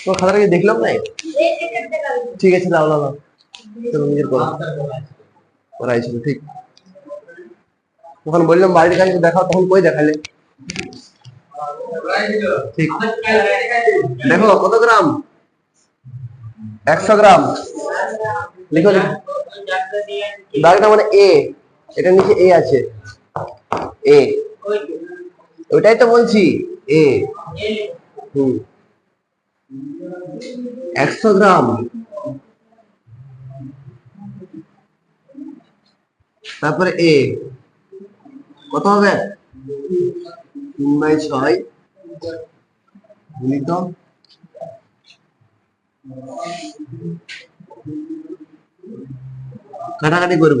তোমার খাতাটা কি দেখলাম নাই ঠিক আছে লাও লাও চলো, নিজের করো ছিল ঠিক। তখন বললাম বাড়ির কাছে দেখাও, তখন কই দেখালে? ঠিক। দেখো, কত গ্রাম? একশো গ্রাম। লিখো দাগটা মানে এ এটা নিচে এ আছে। এ ওইটাই তো বলছি এ হুম। একশো গ্রাম। তারপরে এ কত হবে? তিন বাই ছয় কাটাকাটি করব।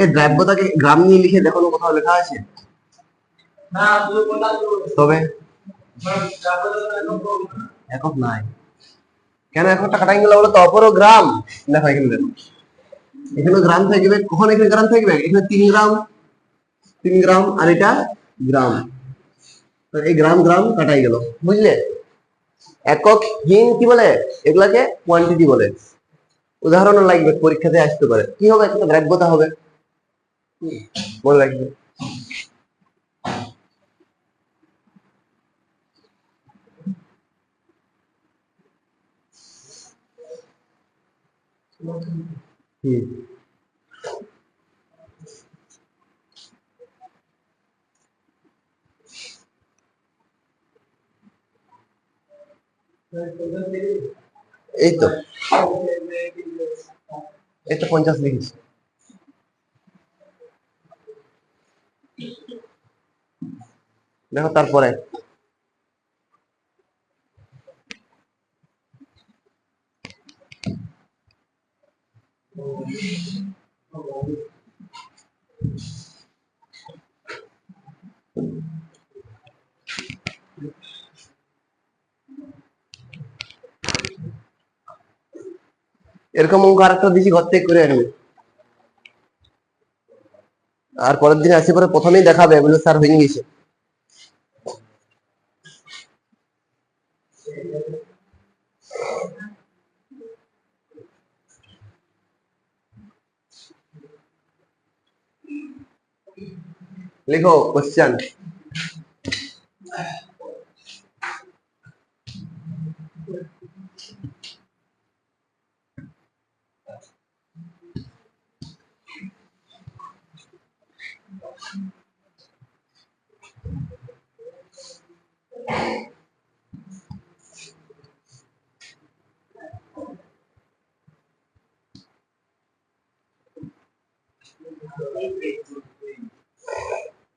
এই দ্রাব্যতাকে গ্রাম নিয়ে লিখে কোথাও লেখা আছে? তবে? একক নাই। কেন কাটাই গেল বলো তো অপরও গ্রাম। দেখো এখানে দেখো। এখানে গ্রাম থাকবে কখন এখানে গ্রাম থাকবে? এখানে তিন গ্রাম তিন গ্রাম আর এটা গ্রাম। তো এই গ্রাম গ্রাম কাটাই গেল। বুঝলে? একক হীন কি বলে? এগুলাকে কোয়ান্টিটি বলে। উদাহরণ লাগবে পরীক্ষাতে আসতে পারে। কি হবে? একটা হবে। মনে রাখবে। হুম। এই তো এই তো পঞ্চাশ লিখেছি। দেখো তারপরে। এরকম অঙ্ক আরেকটা দিছি, ঘর থেকে করে আনবে। আর পরের দিন আসি পরে প্রথমেই দেখাবে বলে স্যার হয়ে গেছে। লিখো কোশ্চেন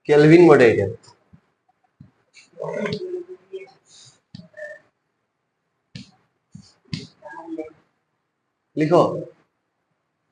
केल्विन मटेरियल लिखो।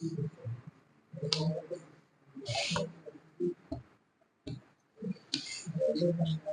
Thank you.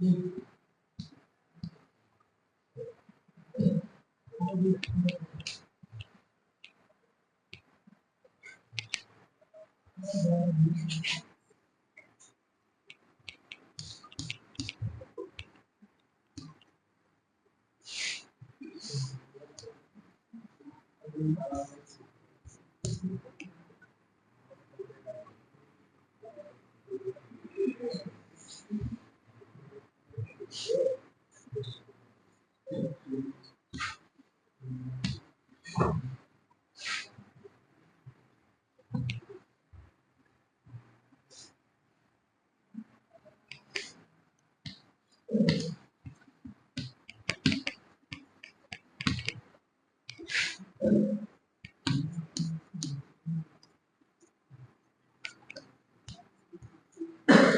এটা লিখো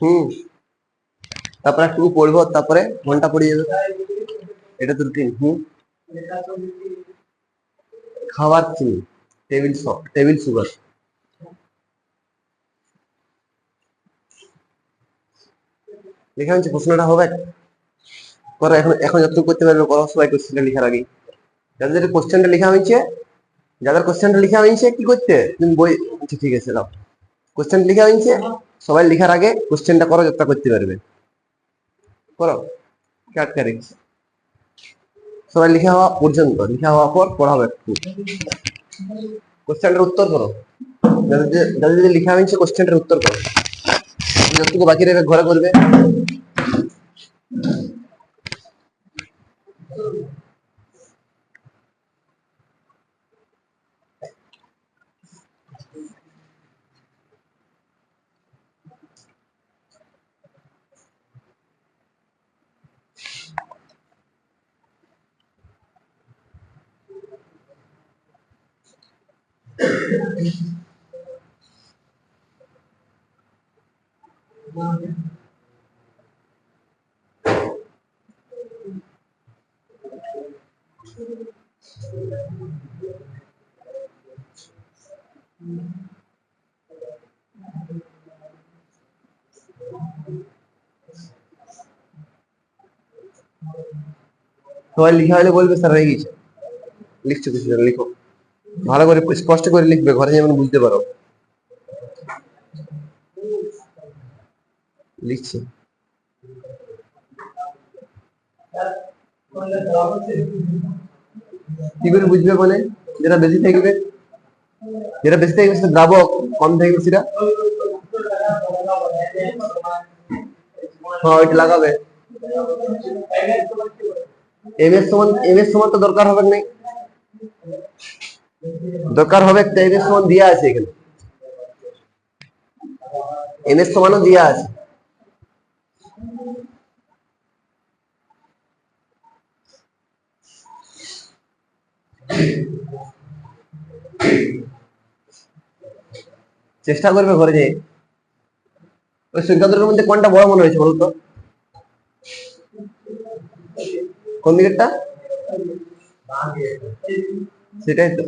হুম। তারপরে একটু পড়ব, তারপরে ঘণ্টা পড়ে যাবে। এটা তো রুটিন হুম। খাবার চিনি টেবিল টেবিল সুগার লেখা হচ্ছে প্রশ্নটা হবে? করো এখন এখন যতটুকু করতে পারবে করো সবাই কোশ্চেনটা লেখার আগে যাদের কোশ্চেনটা লেখা হয়েছে, যাদের কোশ্চেনটা লেখা হয়েছে, কি করতে? তুমি বই আচ্ছা ঠিক আছে, দাও। কোশ্চেন লেখা হয়েছে সবাই লেখার আগে কোশ্চেনটা করো যতটা করতে পারবে। করো। কাট করে সবাই লেখা হওয়া পর্যন্ত, লেখা হওয়ার পর পড়াবে একটু। কোশ্চেনটার উত্তর করো। যাদের যাদের লেখা হয়েছে কোশ্চেনটার উত্তর করো। যতটুকু বাকি রয়েছে ঘরে করবে। সবাই লিখা হলে বলবে স্যার হয়ে গেছে লিখছো কিছু না, লিখো ভালো করে স্পষ্ট করে লিখবে, ঘরে যেমন বুঝতে পারো। লিখছি। কি করে বুঝবে মানে যেটা বেশি থাকবে, যেটা বেশি থাকবে সেটা দ্রাবক, কম থাকবে সেটা? হ্যাঁ ওইটা লাগাবে। এম এর সমান, এম এর সমান তো দরকার হবে নাই দরকার হবে একটা সমান দেওয়া আছে এখানে। এম এর সমানও দেওয়া আছে। চেষ্টা করবে ঘরে যে ওই সংখ্যা দুটোর মধ্যে কোনটা বড় মনে হয়েছে বলতো কোন দিকেরটা? সেটাই তো।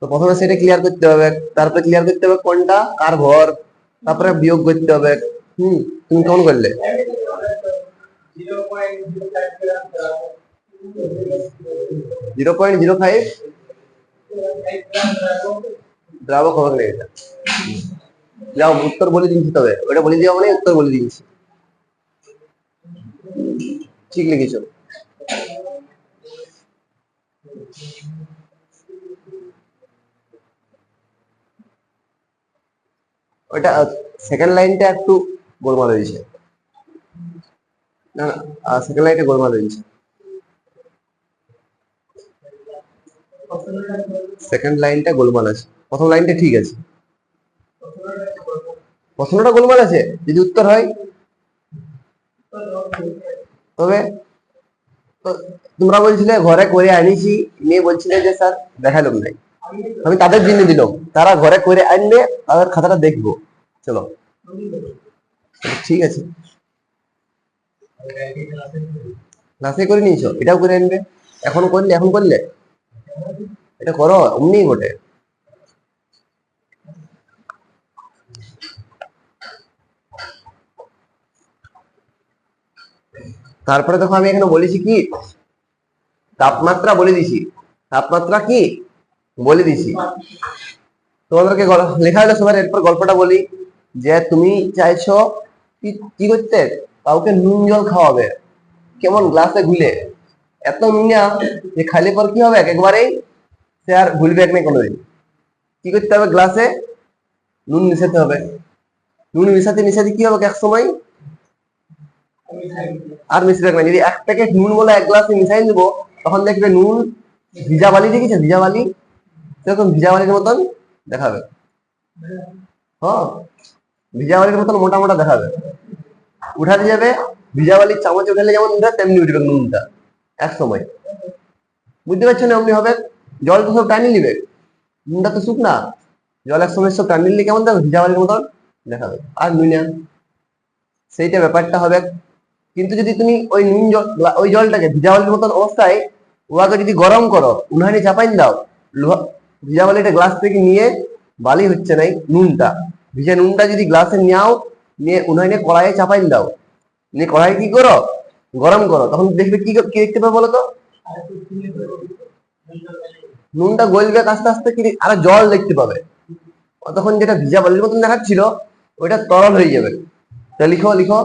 তো প্রথমে সেটা ক্লিয়ার করতে হবে। তারপরে ক্লিয়ার করতে হবে কোনটা, কার ঘর, তারপরে বিয়োগ করতে হবে। হুম, তুমি কেমন করলে? Zero point zero five. দ্রাবক হবে না এটা। যাও, উত্তর বলে দিচ্ছি তবে। ওটা বলে দেওয়া মানে উত্তর বলে দিচ্ছি ঠিক লিখেছো। ওটা সেকেন্ড লাইনটা একটু গোলমাল হয়েছে। না সেকেন্ড লাইনটা গোলমাল হয়েছে। সেকেন্ড লাইনটা গোলমাল আছে। প্রথম লাইনটা ঠিক আছে। প্রশ্নটা গোলমাল আছে, যদি উত্তর হয়। তবে তো তোমরা বলছিলে ঘরে করে আনিছি, মেয়ে বলছিলে যে, স্যার দেখালাম নাই। আমি তাদের জন্য দিলাম। তারা ঘরে করে আনলে তাদের খাতাটা দেখব। চলো। ঠিক আছে। ক্লাসে করে নিয়েছো? এটাও করে আনবে? এখন করলে? এখন করলে? এটা করো, অমনি ঘটে। তারপরে দেখো আমি এখানে বলেছি কি? তাপমাত্রা বলে দিছি। তাপমাত্রা কি? বলে দিছি। তোমাদেরকে লেখা হলো সবার এরপর গল্পটা বলি, যে তুমি চাইছো কি করতে? কাউকে নুন জল খাওয়াবে। কেমন গ্লাসে গুলে। এত নুনিয়া যে খালি পর কি হবে? একবারেই সে আর ভুলবে এক নাই কোনোদিন। কি করতে হবে গ্লাসে? নুন মিশাতে হবে। নুন মিশাতে মিশাতে কি হবে? এক সময় আর মিশবে না। যদি এক প্যাকেট নুন বলে এক গ্লাসে মিশাই দেবো, তখন দেখবে নুন, ভিজা বালি দেখেছ ভিজা বালি? সেরকম ভিজা বালির মতন দেখাবে। হ্যাঁ ভিজা বালির মতন মোটা মোটা দেখাবে। উঠাতে যাবে, ভিজা বালির চামচ উঠালে যেমন উঠে, তেমনি উঠবে নুনটা, এক সময়। বুঝতে পারছ না অমনি হবে? জল তো সব টানি নিবে। নুনটা তো শুকনা। জল এক সময় সব টানি নিলে কেমন দেখো ভিজা বালির মতন দেখাবে। আর সেইটা ব্যাপারটা হবে কিন্তু যদি তুমি ওই নুন জল ওই জলটাকে ভিজা মতন অবস্থায় ওয়াকে যদি গরম করো, উনানে চাপাই দাও, লোহা বালিটা গ্লাস থেকে নিয়ে বালি হচ্ছে নাই নুনটা। ভিজা নুনটা যদি গ্লাসে নেও নিয়ে উনানে কড়াইয়ে চাপাই দাও। নিয়ে কড়াই কি করো? গরম করো। তখন দেখবে কি কি দেখতে পাবে বলো তো? নুনটা গলবে আস্তে আস্তে কি আর জল দেখতে পাবে। তখন যেটা ভিজা বালির মতন দেখাচ্ছিল, ওইটা তরল হয়ে যাবে। তা লিখো লিখো।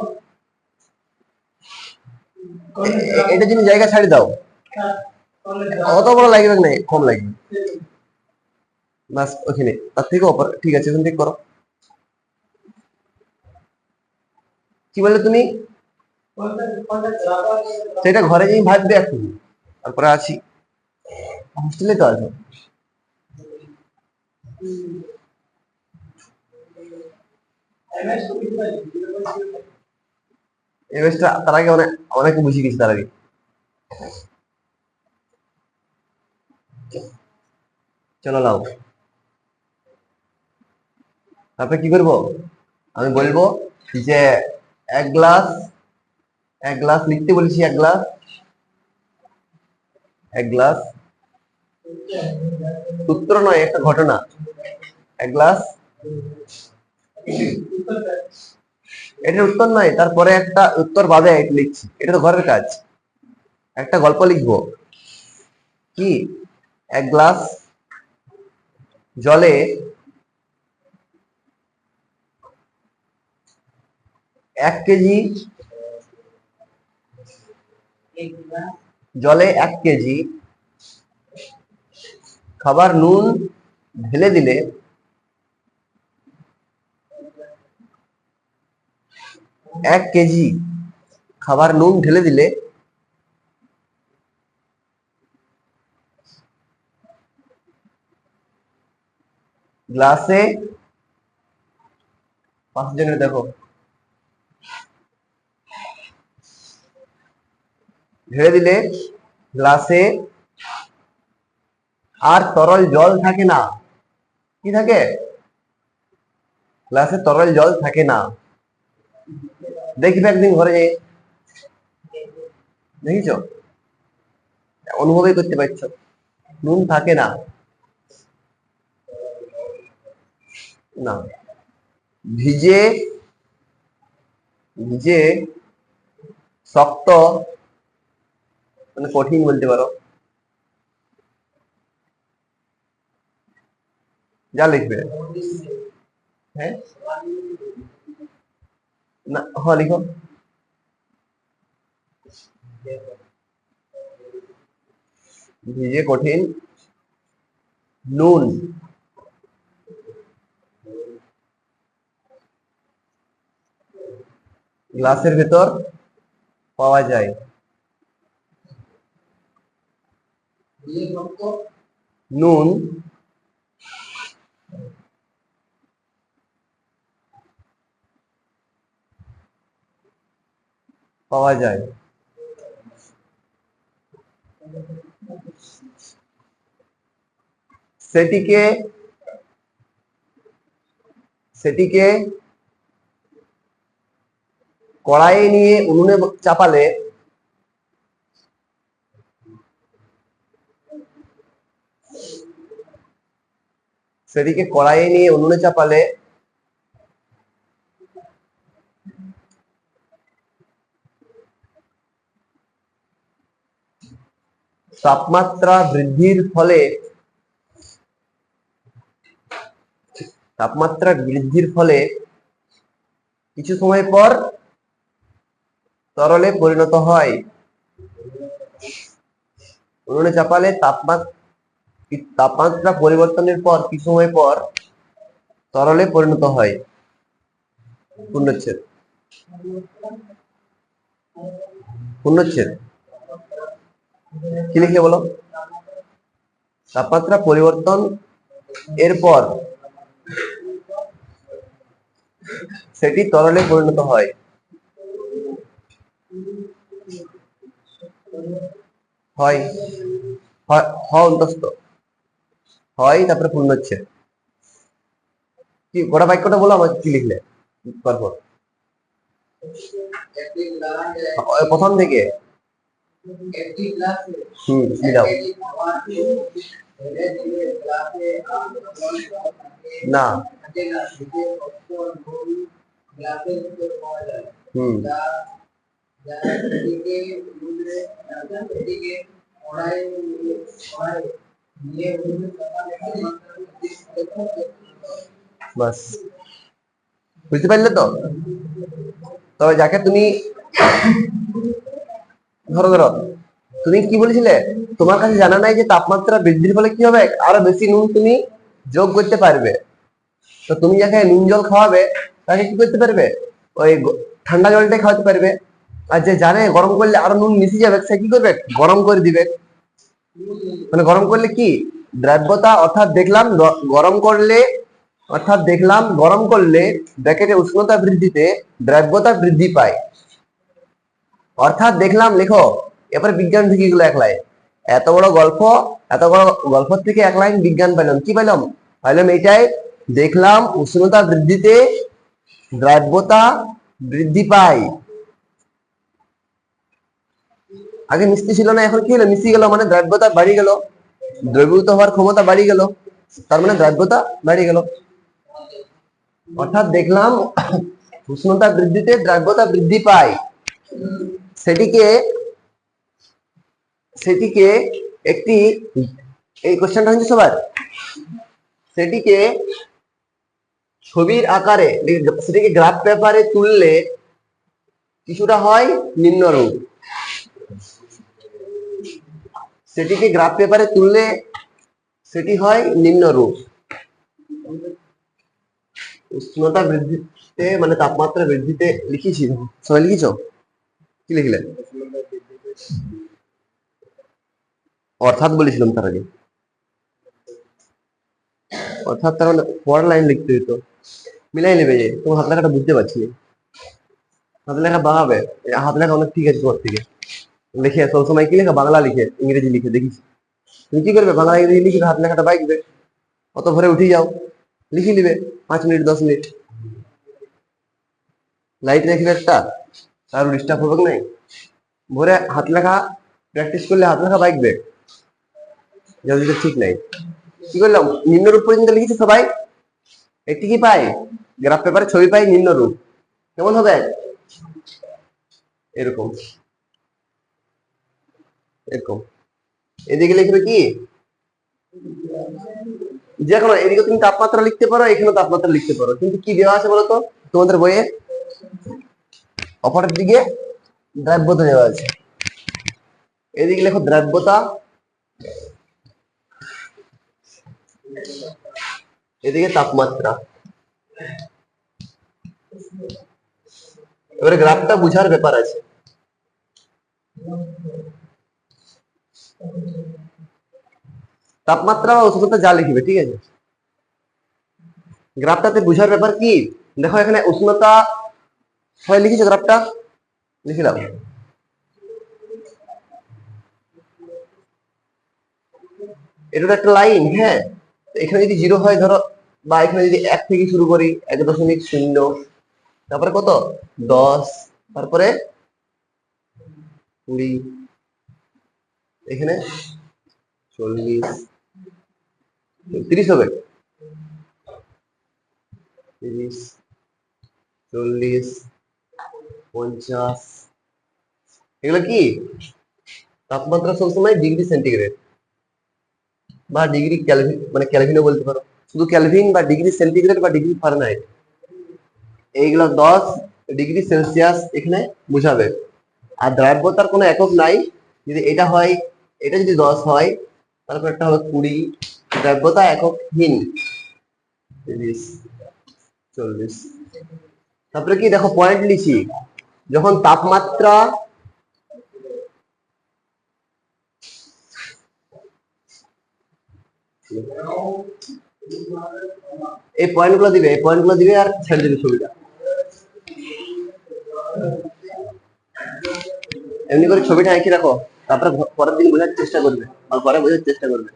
এটা যদি জায়গা ছাড়ি দাও। অত বড় লাগবে না, কম লাগবে। বাস, ওখানে। তার থেকে অপর ঠিক আছে ওখান থেকে করো। কি বলে তুমি? সেটা ঘরে যাই ভাববে একটু তারপরে আছি হোস্টেলে তো আছো। এই তার আগে অনেক, অনেকে বুঝিয়ে গেছি তার আগে। চলো লাও তারপরে কি করব? আমি বলব যে এক গ্লাস এক গ্লাস, লিখতে বলেছি এক গ্লাস। এক গ্লাস। সূত্র নয়, একটা ঘটনা। এক গ্লাস। এটার উত্তর নয় তারপরে একটা উত্তর বাদে লিখছি। এটা তো ঘরের কাজ। একটা গল্প লিখব। কি? এক গ্লাস জলে এক কেজি জলে এক কেজি খাবার নুন ঢেলে দিলে এক কেজি খাবার নুন ঢেলে দিলে গ্লাসে পাঁচ জনের দেখো। ঢেলে দিলে গ্লাসে আর তরল জল থাকে না। কি থাকে? গ্লাসে তরল জল থাকে না। দেখবে একদিন ঘরে যেয়ে দেখেছ? অনুভবই করতে পারছ। নুন থাকে না। না। ভিজে ভিজে শক্ত মানে কঠিন বলতে পারো। যা লিখবে। হ্যাঁ? না হ্যাঁ লিখো ভিজে কঠিন নুন গ্লাসের ভেতর পাওয়া যায়। নুন পাওয়া যায় সেটিকে সেটিকে কড়াইয়ে নিয়ে উনুনে চাপালে সেটিকে কড়াইয়ে নিয়ে উনুনে চাপালে তাপমাত্রা বৃদ্ধির ফলে তাপমাত্রা বৃদ্ধির ফলে কিছু সময় পর তরলে পরিণত হয়। উনুনে চাপালে তাপমাত্রা তাপমাত্রা পরিবর্তনের পর কিছু সময় পর তরলে পরিণত হয়। পূর্ণচ্ছেদ পূর্ণচ্ছেদ কি লিখে বলো? তাপমাত্রা পরিবর্তন, এরপর সেটি তরলে পরিণত হয়। হয়। হ অন্তস্থ। হয়, তারপরে পূর্ণ হচ্ছে। কি, গোটা বাক্যটা বলো আমাকে কি লিখলে? তারপর। প্রথম থেকে। না। বুঝতে পারলে তো? তবে যাকে তুমি ধরো ধরো। তুমি কি বলেছিলে? তোমার কাছে জানা নাই যে তাপমাত্রা বৃদ্ধির ফলে কি হবে? আরও বেশি নুন তুমি যোগ করতে পারবে। তো তুমি যাকে নুন জল খাওয়াবে, তাকে কি করতে পারবে? ওই ঠান্ডা জলটাই খাওয়াতে পারবে। আর যে জানে গরম করলে আরও নুন মিশে যাবে, সে কি করবে? গরম করে দিবে। মানে গরম করলে কি? দ্রব্যতা, অর্থাৎ দেখলাম গরম করলে, অর্থাৎ দেখলাম গরম করলে ব্র্যাকেটে উষ্ণতা বৃদ্ধিতে দ্রব্যতা বৃদ্ধি পায়। অর্থাৎ দেখলাম, লেখো এবার বিজ্ঞান থেকে গেলো এক লাইন। এত বড় গল্প, এত বড় গল্প থেকে এক লাইন বিজ্ঞান পেলাম কি পেলাম পাইলাম এইটাই, দেখলাম উষ্ণতা বৃদ্ধিতে দ্রব্যতা বৃদ্ধি পায়। আগে মিষ্টি ছিল না, এখন কি হলো? মিশি গেল মানে দ্রব্যতা বাড়ি গেল। দ্রবীভূত হওয়ার ক্ষমতা বাড়ি গেল। তার মানে দ্রব্যতা বাড়ি গেল। অর্থাৎ দেখলাম উষ্ণতা বৃদ্ধিতে দ্রব্যতা বৃদ্ধি পায়। সেটিকে সেটিকে একটি, এই কোশ্চেনটা হচ্ছে সবার সেটিকে ছবির আকারে, সেটিকে গ্রাফ পেপারে তুললে কিছুটা হয় নিম্নরূপ সেটিকে গ্রাফ পেপারে তুললে সেটি হয় নিম্নরূপ উষ্ণতা বৃদ্ধিতে মানে তাপমাত্রা বৃদ্ধিতে লিখেছি। সবাই লিখেছ? কি লিখলে? অর্থাৎ বলেছিলাম তার আগে। অর্থাৎ তার মানে পরের লাইন লিখতে হতো মিলাই নেবে যে, তোমার হাত লেখাটা বুঝতে পারছি হাত লেখা এ হাত লেখা অনেক ঠিক আছে তোমার থেকে। লিখে সবসময় কি লেখা? বাংলা লিখে, ইংরেজি লিখে, দেখিস। তুমি কি করবে? বাংলা, ইংরেজি লিখে হাত লেখাটা বাইকবে অত ভরে উঠে যাও। লিখে নিবে। পাঁচ মিনিট, দশ মিনিট। লাইট রাখবে একটা? তার ডিস্টার্ব হবে নাই? ভোরে হাত লেখা প্র্যাকটিস করলে হাত লেখা বাইকবে যদি ঠিক নাই। কি করলাম? নিম্নরূপ পর্যন্ত লিখেছে সবাই? একটি কি পাই গ্রাফ পেপারে ছবি পাই নিম্ন রূপ। কেমন হবে? এরকম। এরকম। এদিকে লিখবে কি? যে কোনো, এদিকে তুমি তাপমাত্রা লিখতে পারো এখানে তাপমাত্রা লিখতে পারো। কিন্তু কি দেওয়া আছে বলতো তোমাদের বইয়ে? অপরের দিকে দ্রাব্যতা দেওয়া আছে। এদিকে লেখো দ্রাব্যতা। এদিকে তাপমাত্রা। এবারে গ্রাফটা বুঝার ব্যাপার আছে। তাপমাত্রা বা উষ্ণতা যা লিখবে, ঠিক আছে? গ্রাফটাতে বুঝার ব্যাপার কি? দেখো এখানে উষ্ণতা হয়, লিখেছো গ্রাফটা লিখিলাম এটা একটা লাইন হ্যাঁ? এখানে যদি জিরো হয়, ধরো, বা এখানে যদি এক থেকে শুরু করি, এক দশমিক শূন্য, তারপরে কত? দশ, তারপরে কুড়ি, এখানে চল্লিশ, তিরিশ হবে? তিরিশ, চল্লিশ পঞ্চাশ। এগুলো কি? তাপমাত্রা সবসময় ডিগ্রি সেন্টিগ্রেড বা ডিগ্রি ক্যালভিন মানে ক্যালভিনও বলতে পারো। শুধু ক্যালভিন বা ডিগ্রি সেন্টিগ্রেড বা ডিগ্রি ফারেনহাইট এইগুলো দশ ডিগ্রি সেলসিয়াস এখানে বুঝাবে। আর দ্রাব্যতার কোনো একক নাই। যদি এটা হয়, এটা যদি দশ হয়, তারপর একটা হবে কুড়ি। দ্রাব্যতা এককহীন। তিরিশ, চল্লিশ। তারপরে কি? দেখো পয়েন্ট লিখি। যখন তাপমাত্রা এই পয়েন্টগুলো দিবে, এই পয়েন্টগুলো দিবে আর ছেড়ে দিবে ছবিটা। এমনি করে ছবিটা এঁকে রাখো, তারপরে পরের দিন বোঝার চেষ্টা করবে আর পরে বোঝার চেষ্টা করবে।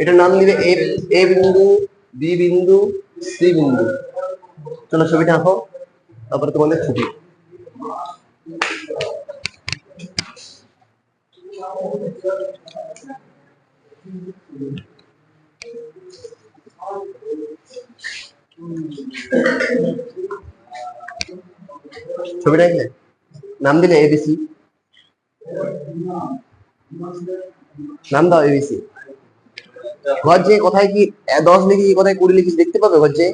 এটার নাম দিবে এ এ বিন্দু বি বিন্দু সি বিন্দু। চলো ছবিটা আঁকো। তারপরে তোমাদের ছুটি। ছবিটা এঁকে নাম দিলে এবিসি নাম দাও এবিসি ঘর যে কোথায় কি দশ লিখেছি কোথায় কুড়ি লিখেছি দেখতে পাবে ঘর যে